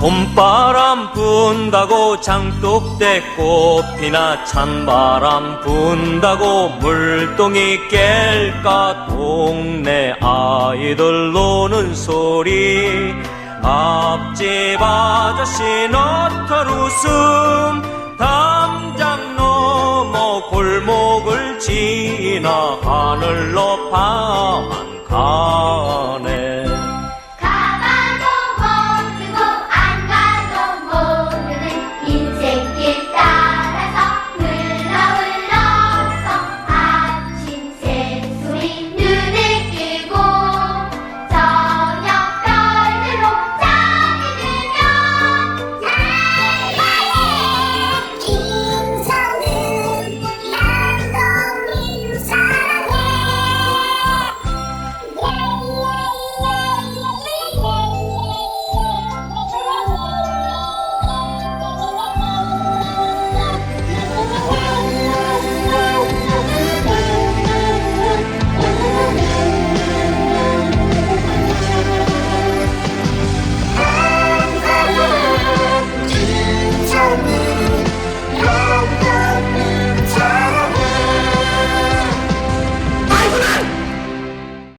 봄바람 분다고 장독대 꽃 피나 찬바람 분다고 물동이 깰까 동네 아이들 노는 소리. 앞집 아저씨 너털 웃음 담장 넘어 골목을 지나 하늘로 파만 가